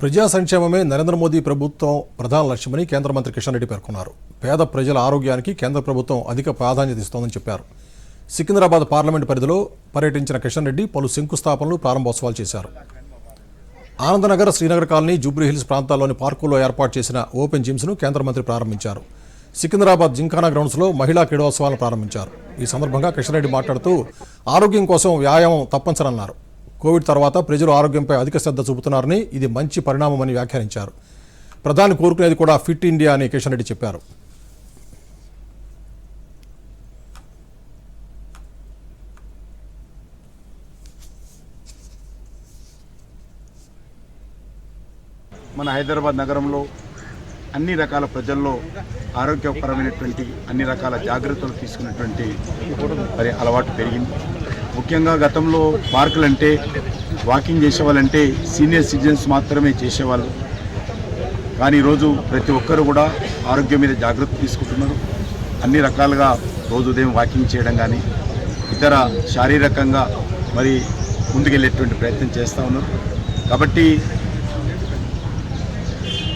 ప్రజా సంక్షేమమే నరేంద్ర మోదీ ప్రభుత్వం ప్రధాన లక్ష్యమని కేంద్ర మంత్రి కిషన్ రెడ్డి పేర్కొన్నారు. పేద ప్రజల ఆరోగ్యానికి కేంద్ర ప్రభుత్వం అధిక ప్రాధాన్యత ఇస్తోందని చెప్పారు. సికింద్రాబాద్ పార్లమెంట్ పరిధిలో పర్యటించిన కిషన్ రెడ్డి పలు శంకుస్థాపనలు ప్రారంభోత్సవాలు చేశారు. ఆనందనగర్ శ్రీనగర్ కాలనీ జూబ్లీహిల్స్ ప్రాంతాల్లోని పార్కుల్లో ఏర్పాటు చేసిన ఓపెన్ జిమ్స్ను కేంద్ర మంత్రి ప్రారంభించారు. సికింద్రాబాద్ జింకానా గ్రౌండ్స్లో మహిళా క్రీడోత్సవాలను ప్రారంభించారు. ఈ సందర్భంగా కిషన్ రెడ్డి మాట్లాడుతూ ఆరోగ్యం కోసం వ్యాయామం తప్పనిసరన్నారు. కోవిడ్ తర్వాత ప్రజలు ఆరోగ్యంపై అధిక శ్రద్ధ చూపుతున్నారని ఇది మంచి పరిణామమని వ్యాఖ్యానించారు. ప్రధాని కోరుకునేది కూడా ఫిట్ ఇండియా అని కిషన్ రెడ్డి చెప్పారు. మన హైదరాబాద్ నగరంలో అన్ని రకాల ప్రజల్లో ఆరోగ్యపరమైనటువంటి అన్ని రకాల జాగ్రత్తలు తీసుకున్నటువంటి మరి అలవాటు పెరిగింది. ముఖ్యంగా గతంలో పార్కులు అంటే వాకింగ్ చేసేవాళ్ళంటే సీనియర్ సిటిజన్స్ మాత్రమే చేసేవాళ్ళు. కానీ ఈరోజు ప్రతి ఒక్కరు కూడా ఆరోగ్యం మీద జాగ్రత్త తీసుకుంటున్నారు. అన్ని రకాలుగా రోజు ఉదయం వాకింగ్ చేయడం కానీ ఇతర శారీరకంగా మరి ముందుకెళ్ళేటువంటి ప్రయత్నం చేస్తూ ఉన్నారు. కాబట్టి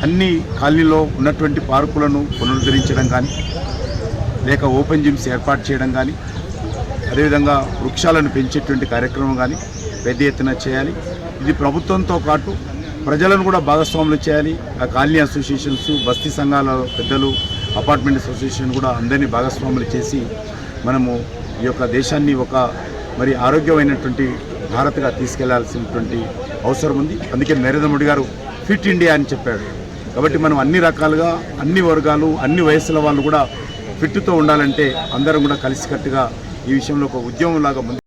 అన్ని కాలనీలో ఉన్నటువంటి పార్కులను పునరుద్ధరించడం కానీ లేక ఓపెన్ జిమ్స్ ఏర్పాటు చేయడం కానీ అదేవిధంగా వృక్షాలను పెంచేటువంటి కార్యక్రమం కానీ పెద్ద ఎత్తున చేయాలి. ఇది ప్రభుత్వంతో పాటు ప్రజలను కూడా భాగస్వాములు చేయాలి. ఆ కాలనీ అసోసియేషన్స్ బస్తీ సంఘాల పెద్దలు అపార్ట్మెంట్ అసోసియేషన్ కూడా అందరినీ భాగస్వాములు చేసి మనము ఈ యొక్క దేశాన్ని ఒక మరి ఆరోగ్యమైనటువంటి భారత్గా తీసుకెళ్ళాల్సినటువంటి అవసరం ఉంది. అందుకే నరేంద్ర మోడీ గారు ఫిట్ ఇండియా అని చెప్పాడు. కాబట్టి మనం అన్ని రకాలుగా అన్ని వర్గాలు అన్ని వయసుల వాళ్ళు కూడా ఫిట్తో ఉండాలంటే అందరం కూడా కలిసికట్టుగా ఈ విషయంలో ఒక ఉద్యమంలాగా ముందు